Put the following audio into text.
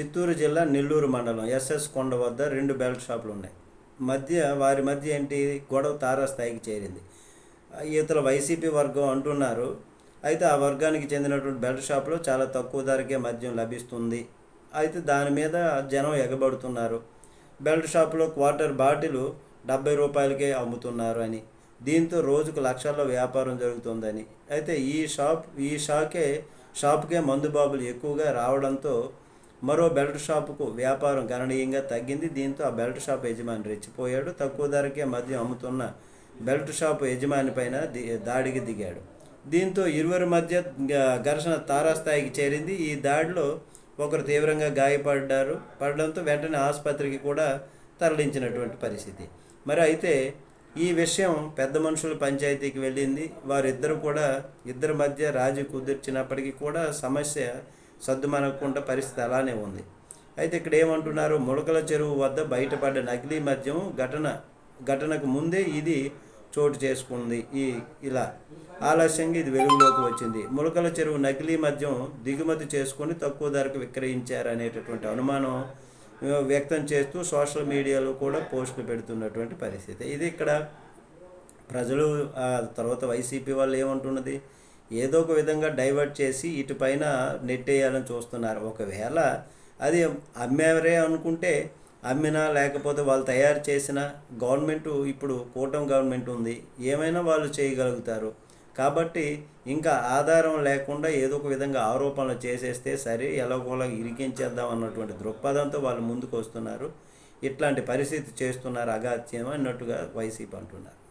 చిత్తూరు జిల్లా నెల్లూరు మండలం. ఎస్ఎస్ కొండ వద్ద రెండు బెల్ట్ షాపులు ఉన్నాయి. మధ్య వారి మధ్య ఏంటి? గొడవ తారాస్థాయికి చేరింది. ఇతర వైసీపీ వర్గం అంటున్నారు. అయితే ఆ వర్గానికి చెందినటువంటి బెల్ట్ షాపులో చాలా తక్కువ ధరకే మద్యం లభిస్తుంది. అయితే దాని మీద జనం ఎగబడుతున్నారు. బెల్ట్ షాపులో క్వార్టర్ బాటిల్ డెబ్బై రూపాయలకే అమ్ముతున్నారు అని. దీంతో రోజుకు లక్షల్లో వ్యాపారం జరుగుతుందని. అయితే ఈ షాప్ ఈ షాకే షాప్కే మందు బాబులు ఎక్కువగా రావడంతో మరో బెల్ట్ షాపుకు వ్యాపారం గణనీయంగా తగ్గింది. దీంతో ఆ బెల్ట్ షాప్ యజమాని రెచ్చిపోయాడు. తక్కువ ధరకే మద్యం అమ్ముతున్న బెల్ట్ షాపు యజమాని పైన ది- దాడికి దిగాడు. దీంతో ఇరువురి మధ్య ఘర్షణ తారాస్థాయికి చేరింది. ఈ దాడిలో ఒకరు తీవ్రంగా గాయపడ్డారు. పడడంతో వెంటనే ఆసుపత్రికి కూడా తరలించినటువంటి పరిస్థితి. మరి అయితే ఈ విషయం పెద్ద మనుషుల పంచాయతీకి వెళ్ళింది. వారిద్దరు కూడా ఇద్దరి మధ్య రాజీ కుదిర్చినప్పటికీ కూడా సమస్య సర్దుమనకుండా పరిస్థితి అలానే ఉంది. అయితే ఇక్కడ ఏమంటున్నారు ములకల చెరువు వద్ద బయటపడ్డ నకిలీ మద్యం ఘటన ఘటనకు ముందే ఇది చోటు చేసుకుంది. ఈ ఇలా ఆలస్యంగా ఇది వెలుగులోకి వచ్చింది. ములకల చెరువు నకిలీ మద్యం దిగుమతి చేసుకొని తక్కువ ధరకు విక్రయించారనేటటువంటి అనుమానం వ్యక్తం చేస్తూ సోషల్ మీడియాలో కూడా పోస్టులు పెడుతున్నటువంటి పరిస్థితి. ఇది ఇక్కడ ప్రజలు తర్వాత వైసీపీ వాళ్ళు ఏమంటున్నది? ఏదో ఒక విధంగా డైవర్ట్ చేసి ఇటుపైన నెట్టేయాలని చూస్తున్నారు. ఒకవేళ అది అమ్మేవరే అనుకుంటే అమ్మినా లేకపోతే వాళ్ళు తయారు చేసిన గవర్నమెంట్ ఇప్పుడు కూటమి గవర్నమెంట్ ఉంది. ఏమైనా వాళ్ళు చేయగలుగుతారు. కాబట్టి ఇంకా ఆధారం లేకుండా ఏదో ఒక విధంగా ఆరోపణలు చేసేస్తే సరే ఎలాగోలా ఇరికించేద్దాం అన్నటువంటి దృక్పథంతో వాళ్ళు ముందుకు వస్తున్నారు. ఇట్లాంటి పరిస్థితి చేస్తున్నారు అగాత్యం అన్నట్టుగా వైసీపీ అంటున్నారు.